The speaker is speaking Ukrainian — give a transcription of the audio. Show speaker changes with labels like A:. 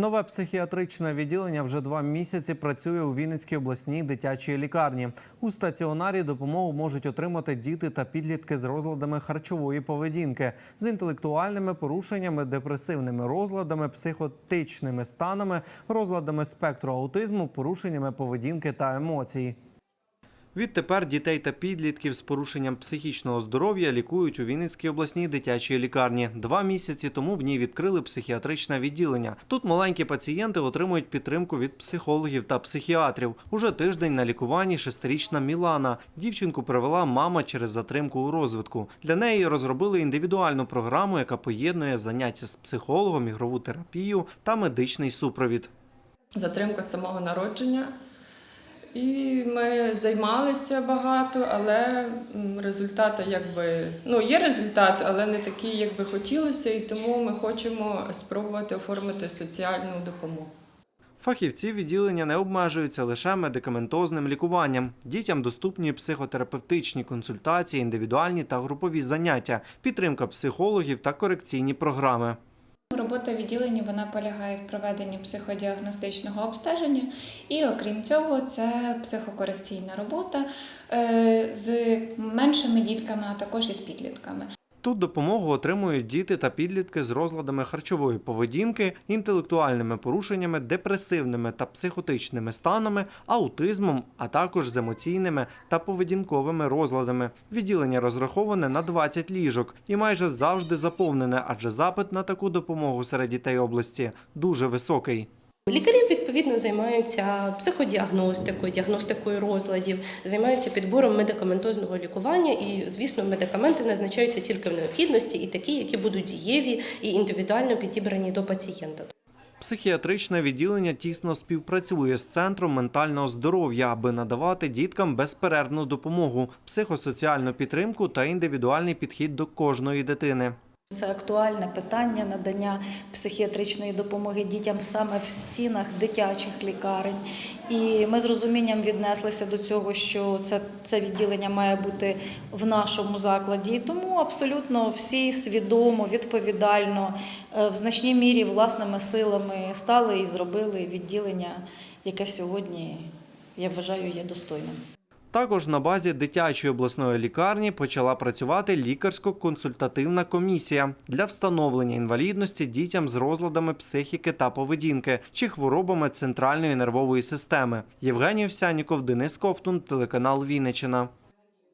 A: Нове психіатричне відділення вже два місяці працює у Вінницькій обласній дитячій лікарні. У стаціонарі допомогу можуть отримати діти та підлітки з розладами харчової поведінки, з інтелектуальними порушеннями, депресивними розладами, психотичними станами, розладами спектру аутизму, порушеннями поведінки та емоцій. Відтепер дітей та підлітків з порушенням психічного здоров'я лікують у Вінницькій обласній дитячій лікарні. Два місяці тому в ній відкрили психіатричне відділення. Тут маленькі пацієнти отримують підтримку від психологів та психіатрів. Уже тиждень на лікуванні шестирічна Мілана. Дівчинку привела мама через затримку у розвитку. Для неї розробили індивідуальну програму, яка поєднує заняття з психологом, ігрову терапію та медичний супровід.
B: затримка самого народження. І ми займалися багато, але результати якби ну є результат, але не такий, як би хотілося, і тому ми хочемо спробувати оформити соціальну допомогу.
A: Фахівці відділення не обмежуються лише медикаментозним лікуванням. Дітям доступні психотерапевтичні консультації, індивідуальні та групові заняття, підтримка психологів та корекційні програми.
C: Робота відділення вона полягає в проведенні психодіагностичного обстеження, і окрім цього, це психокорекційна робота е, з меншими дітками, а також із підлітками.
A: Тут допомогу отримують діти та підлітки з розладами харчової поведінки, інтелектуальними порушеннями, депресивними та психотичними станами, аутизмом, а також з емоційними та поведінковими розладами. Відділення розраховане на 20 ліжок і майже завжди заповнене, адже запит на таку допомогу серед дітей області дуже високий.
D: Лікарі відповідно займаються психодіагностикою, діагностикою розладів, займаються підбором медикаментозного лікування, і, звісно, медикаменти назначаються тільки в необхідності і такі, які будуть дієві і індивідуально підібрані до пацієнта.
A: Психіатричне відділення тісно співпрацює з центром ментального здоров'я, аби надавати діткам безперервну допомогу, психосоціальну підтримку та індивідуальний підхід до кожної дитини.
E: Це актуальне питання надання психіатричної допомоги дітям саме в стінах дитячих лікарень. І ми з розумінням віднеслися до цього, що це, це відділення має бути в нашому закладі. І тому абсолютно всі свідомо, відповідально, е, в значній мірі власними силами стали і зробили відділення, яке сьогодні, я вважаю, є достойним.
A: Також на базі дитячої обласної лікарні почала працювати лікарсько-консультативна комісія для встановлення інвалідності дітям з розладами психіки та поведінки чи хворобами центральної нервової системи. Євгеній Овсяніков, Денис Ковтун, телеканал Вінниччина.